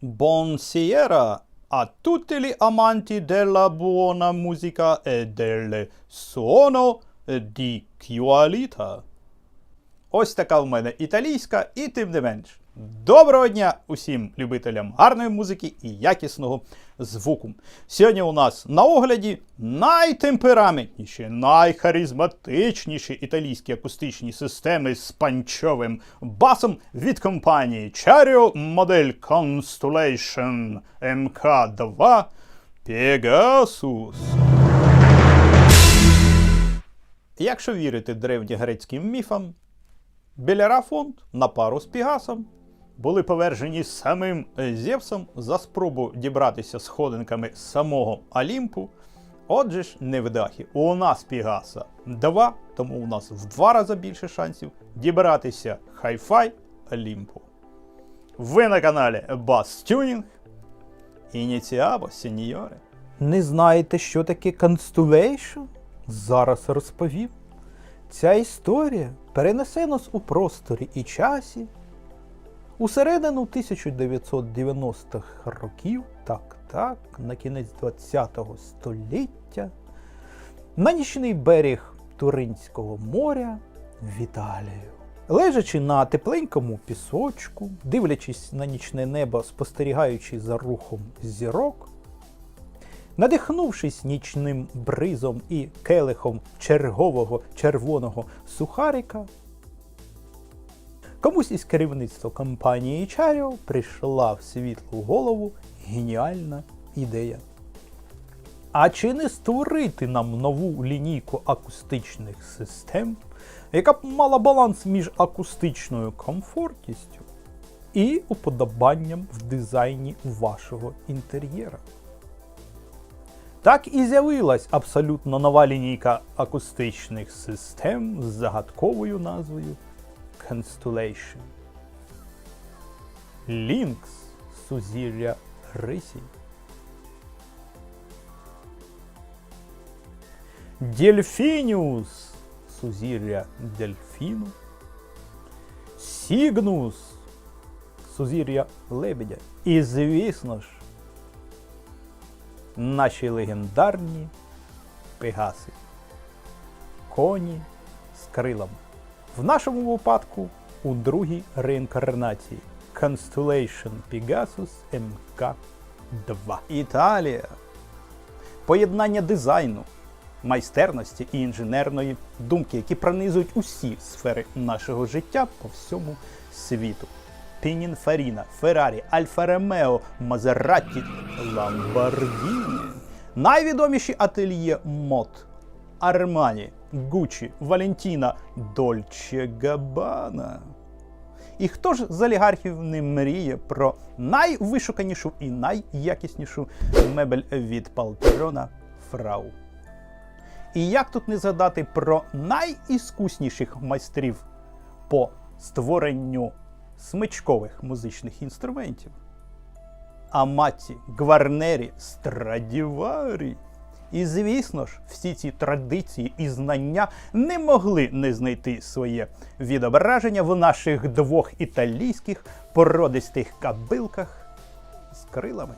Buonasera a tutti gli amanti della buona musica e del suono di qualità. Ось така в мене італійська, і тим не менш. Доброго дня усім любителям гарної музики і якісного звуку. Сьогодні у нас на огляді найтемпераментніші, найхаризматичніші італійські акустичні системи з панчовим басом від компанії Chario модель Constellation MK2 Pegasus. Якщо вірити древньогрецьким міфам, Белерафонт на пару з Пігасом були повержені самим Зевсом за спробу дібратися сходинками самого Олімпу. Отже ж, невдахи, у нас Пігаса 2, тому у нас в два рази більше шансів дібратися хай-фай Олімпу. Ви на каналі Bass Tuning. Ініціабо, сеньори. Не знаєте, що таке Constellation? Зараз розповім. Ця історія перенесе нас у просторі і часі у середину 1990-х років, так, так, на кінець 20-го століття, на нічний берег Туринського моря в Італію. Лежачи на тепленькому пісочку, дивлячись на нічне небо, спостерігаючи за рухом зірок, Надихнувшись нічним бризом і келихом чергового червоного сухарика, комусь із керівництва компанії Чаріо прийшла в світлу голову геніальна ідея. А чи не створити нам нову лінійку акустичних систем, яка б мала баланс між акустичною комфортністю і уподобанням в дизайні вашого інтер'єра? Так і з'явилась абсолютно нова лінійка акустичних систем з загадковою назвою Constellation. Lynx сузір'я Рисі. Дельфініус сузір'я Дельфіну. Сігнус сузір'я Лебедя. І звісно ж, наші легендарні пегаси. Коні з крилами. В нашому випадку у другій реінкарнації Constellation Pegasus MK2. Італія. Поєднання дизайну, майстерності і інженерної думки, які пронизують усі сфери нашого життя по всьому світу. Пінінфаріна, Феррарі, Альфа Ромео, Мазератті, Ламборгіні. Найвідоміші ательє мод Армані, Гуччі, Валентіна, Дольче Габбана. І хто ж з олігархів не мріє про найвишуканішу і найякіснішу мебель від Палтрона Фрау? І як тут не згадати про найіскусніших майстрів по створенню смичкових музичних інструментів. Аматі, Гварнері, Страдіварі. І, звісно ж, всі ці традиції і знання не могли не знайти своє відображення в наших двох італійських породистих кабилках з крилами.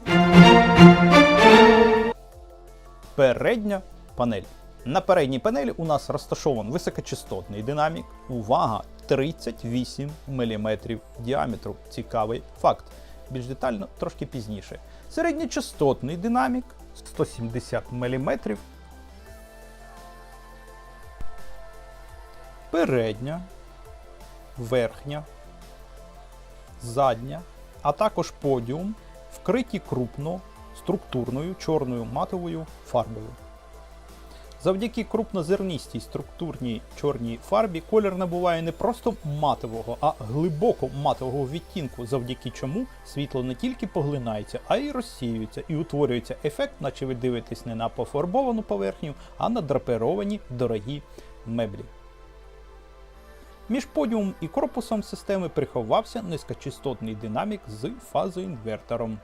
Передня панель. На передній панелі у нас розташований високочастотний динамік. Увага! 38 мм діаметру. Цікавий факт. Більш детально трошки пізніше. Середньочастотний динамік 170 мм. Передня, верхня, задня, а також подіум вкриті крупно структурною чорною матовою фарбою. Завдяки крупнозерністій структурній чорній фарбі колір набуває не просто матового, а глибоко матового відтінку, завдяки чому світло не тільки поглинається, а й розсіюється, і утворюється ефект, наче ви дивитесь не на пофарбовану поверхню, а на драпировані дорогі меблі. Між подіумом і корпусом системи приховався низькочастотний динамік з фазоінвертором.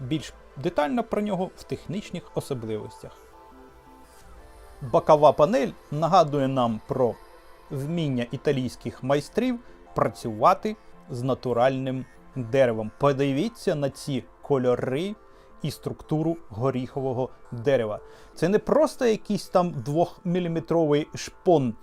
Більш детально про нього в технічних особливостях. Бокова панель нагадує нам про вміння італійських майстрів працювати з натуральним деревом. Подивіться на ці кольори і структуру горіхового дерева. Це не просто якийсь там 2-мм шпон,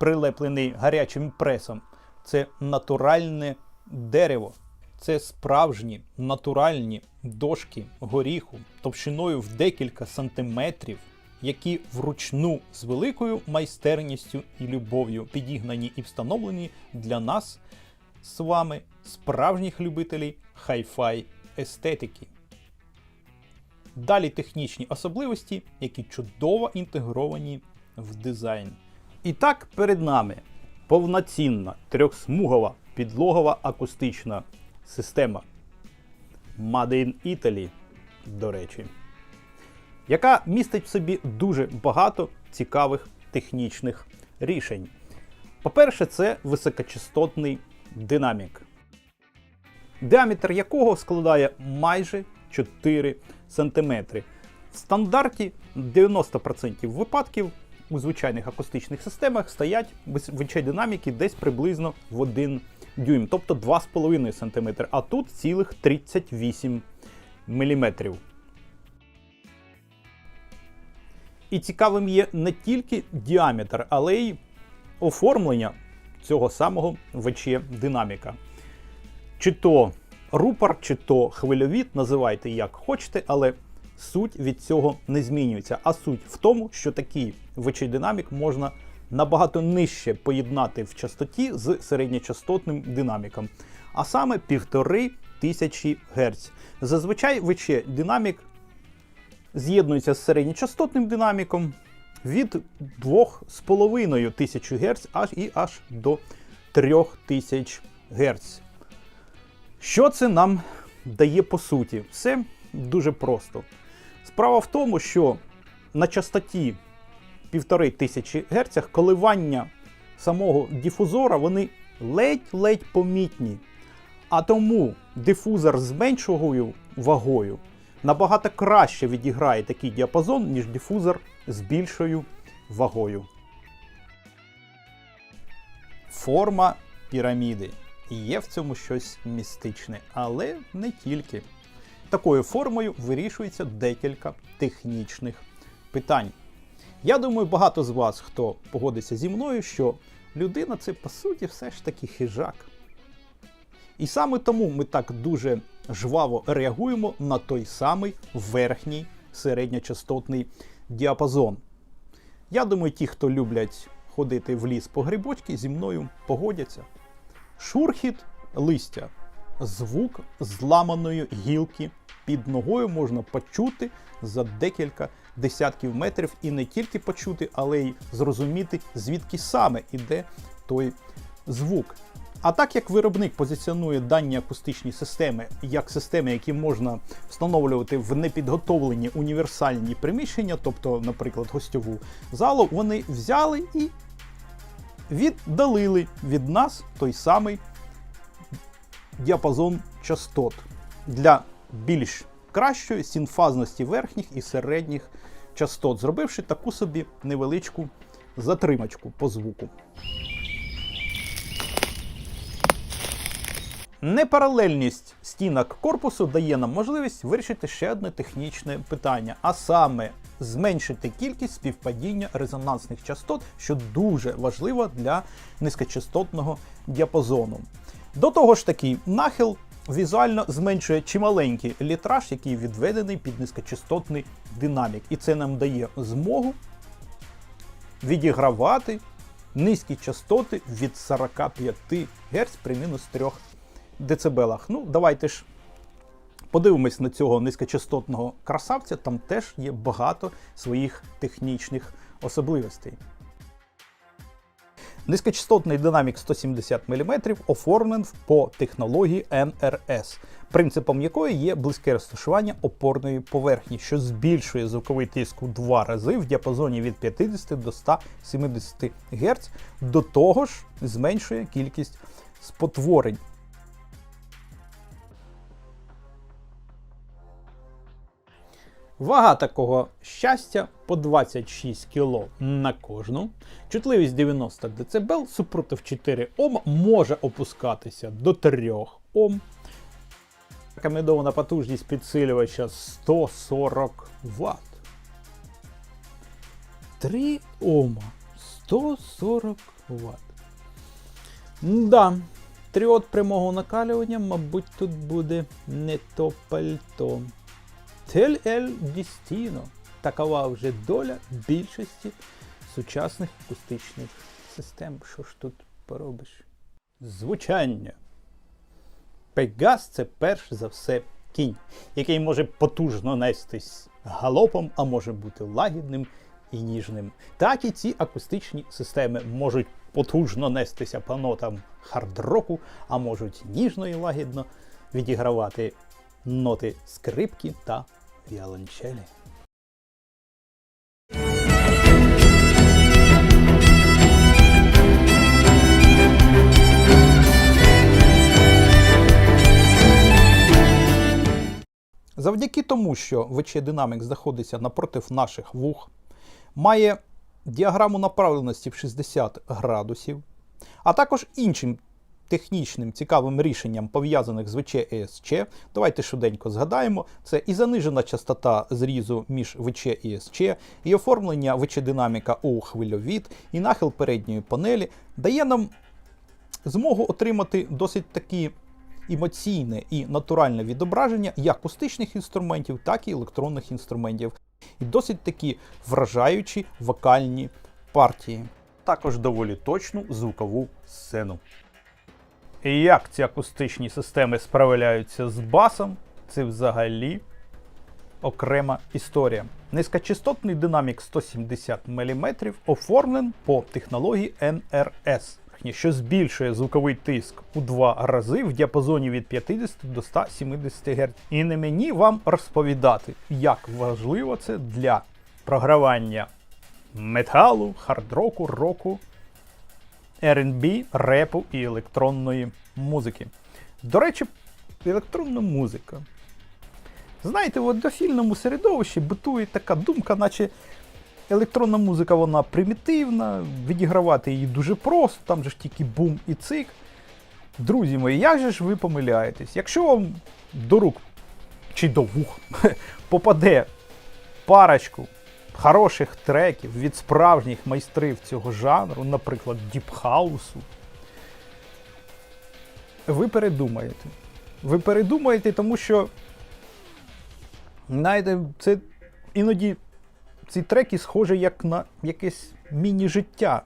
прилеплений гарячим пресом. Це натуральне дерево. Це справжні натуральні дошки горіху товщиною в декілька сантиметрів, які вручну з великою майстерністю і любов'ю підігнані і встановлені для нас з вами, справжніх любителів хай-фай естетики. Далі технічні особливості, які чудово інтегровані в дизайн. І так перед нами повноцінна трьохсмугова підлогова акустична система Made in Italy, до речі, яка містить в собі дуже багато цікавих технічних рішень. По-перше, це високочастотний динамік, діаметр якого складає майже 4 см. В стандарті 90% випадків у звичайних акустичних системах стоять вичай динаміки десь приблизно в 1 дюйм, тобто 2,5 см, а тут цілих 38 мм. І цікавим є не тільки діаметр, але й оформлення цього самого ВЧ динаміка. Чи то рупор, чи то хвильовіт, називайте як хочете, але суть від цього не змінюється. А суть в тому, що такий ВЧ динамік можна набагато нижче поєднати в частоті з середньочастотним динаміком, а саме 1500 Гц. Зазвичай ВЧ динамік з'єднується з середньочастотним динаміком від 2,5 тисяч Гц аж і аж до 3000 Гц. Що це нам дає по суті? Все дуже просто. Справа в тому, що на частоті 1500 Гц коливання самого дифузора вони ледь-ледь помітні. А тому дифузор з меншою вагою набагато краще відіграє такий діапазон, ніж дифузор з більшою вагою. Форма піраміди. І є в цьому щось містичне, але не тільки. Такою формою вирішується декілька технічних питань. Я думаю, багато з вас, хто погодиться зі мною, що людина це по суті все ж таки хижак. І саме тому ми так дуже жваво реагуємо на той самий верхній середньочастотний діапазон. Я думаю, ті, хто люблять ходити в ліс по грибочки, зі мною погодяться. Шурхіт листя, звук зламаної гілки під ногою можна почути за декілька десятків метрів і не тільки почути, але й зрозуміти, звідки саме іде той звук. А так як виробник позиціонує дані акустичні системи як системи, які можна встановлювати в непідготовлені універсальні приміщення, тобто, наприклад, гостьову залу, вони взяли і віддалили від нас той самий діапазон частот для більш кращої синфазності верхніх і середніх частот, зробивши таку собі невеличку затримачку по звуку. Непаралельність стінок корпусу дає нам можливість вирішити ще одне технічне питання, а саме зменшити кількість співпадіння резонансних частот, що дуже важливо для низькочастотного діапазону. До того ж таки, нахил візуально зменшує чималенький літраж, який відведений під низькочастотний динамік. І це нам дає змогу відігравати низькі частоти від 45 Гц при мінус 3 дБ. Ну, давайте ж подивимось на цього низькочастотного красавця, там теж є багато своїх технічних особливостей. Низькочастотний динамік 170 мм оформлений по технології NRS, принципом якої є близьке розташування опорної поверхні, що збільшує звуковий тиск у два рази в діапазоні від 50 до 170 Гц, до того ж зменшує кількість спотворень. Вага такого щастя по 26 кг на кожну. Чутливість 90 дБ, супротив 4 Ом може опускатися до 3 Ом. рекомендована потужність підсилювача 140 Вт. 3 Ома. 140 Вт. Да, тріод прямого накалювання, мабуть, тут буде не то пальто. Тель ель Дістіно. Такова вже доля більшості сучасних акустичних систем. Що ж тут поробиш? Звучання. Пегас це перш за все кінь, який може потужно нестись галопом, а може бути лагідним і ніжним. Так і ці акустичні системи можуть потужно нестися по нотам хард-року, а можуть ніжно і лагідно відігравати ноти скрипки та віолончелі. Завдяки тому, що VC Dynamic знаходиться напротив наших вух, має діаграму направленості в 60 градусів, а також іншим технічним цікавим рішенням, пов'язаних з VC ESC, давайте швиденько згадаємо, це і занижена частота зрізу між VC і ESC, і оформлення VC динаміка у хвильовід, і нахил передньої панелі дає нам змогу отримати досить такі емоційне і натуральне відображення як акустичних інструментів, так і електронних інструментів. І досить такі вражаючі вокальні партії. Також доволі точну звукову сцену. Як ці акустичні системи справляються з басом, це взагалі окрема історія. Низькочастотний динамік 170 мм оформлен по технології NRS що збільшує звуковий тиск у два рази в діапазоні від 50 до 170 Гц. І не мені вам розповідати, як важливо це для програвання металу, хардроку, року, R&B, репу і електронної музики. До речі, електронна музика. Знаєте, в дофільному середовищі битує така думка, наче електронна музика вона примітивна, відігравати її дуже просто, там же ж тільки бум і цик. Друзі мої, як же ж ви помиляєтесь? Якщо вам до рук чи до вух попаде парочку хороших треків від справжніх майстрів цього жанру, наприклад, діпхаусу, ви передумаєте. Ви передумаєте, тому що, знаєте, це іноді ці треки схожі як на якесь міні-життя.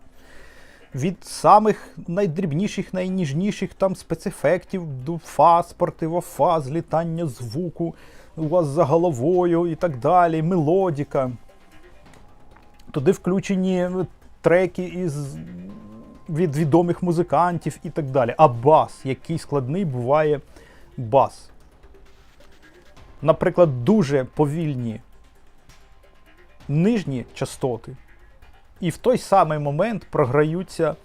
Від самих найдрібніших, найніжніших там спецефектів до фаз, противофаз, літання звуку, у вас за головою і так далі, мелодіка. Туди включені треки із від відомих музикантів і так далі. А бас, який складний буває бас. Наприклад, дуже повільні нижні частоти. І в той самий момент програються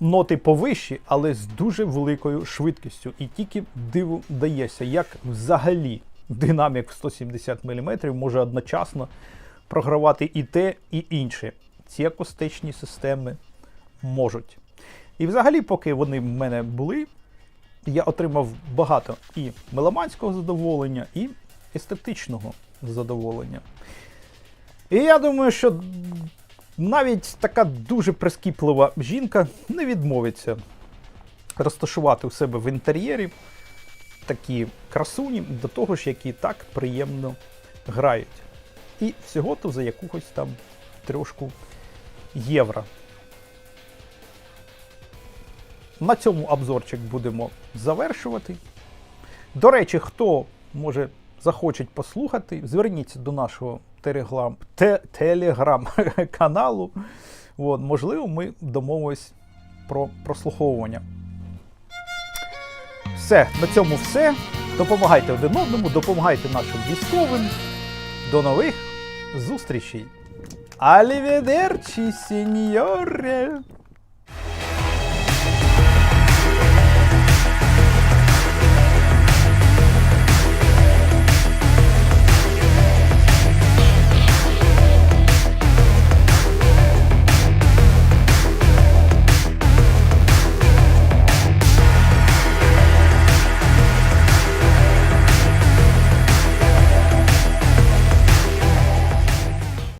ноти повищі, але з дуже великою швидкістю. І тільки диву дається, як взагалі динамік в 170 мм може одночасно програвати і те, і інше. Ці акустичні системи можуть. І взагалі, поки вони в мене були, я отримав багато і меломанського задоволення, і естетичного задоволення. І я думаю, що навіть така дуже прискіплива жінка не відмовиться розташувати у себе в інтер'єрі такі красуні, до того ж, які так приємно грають. І всього-то за якогось там трошку євро. На цьому обзорчик будемо завершувати. До речі, хто може захочуть послухати, зверніться до нашого телеграм, те, телеграм-каналу. Можливо, ми домовимось про прослуховування. Все, на цьому все. Допомагайте один одному, допомагайте нашим військовим. До нових зустрічей. Аліведерчі, сеньоре!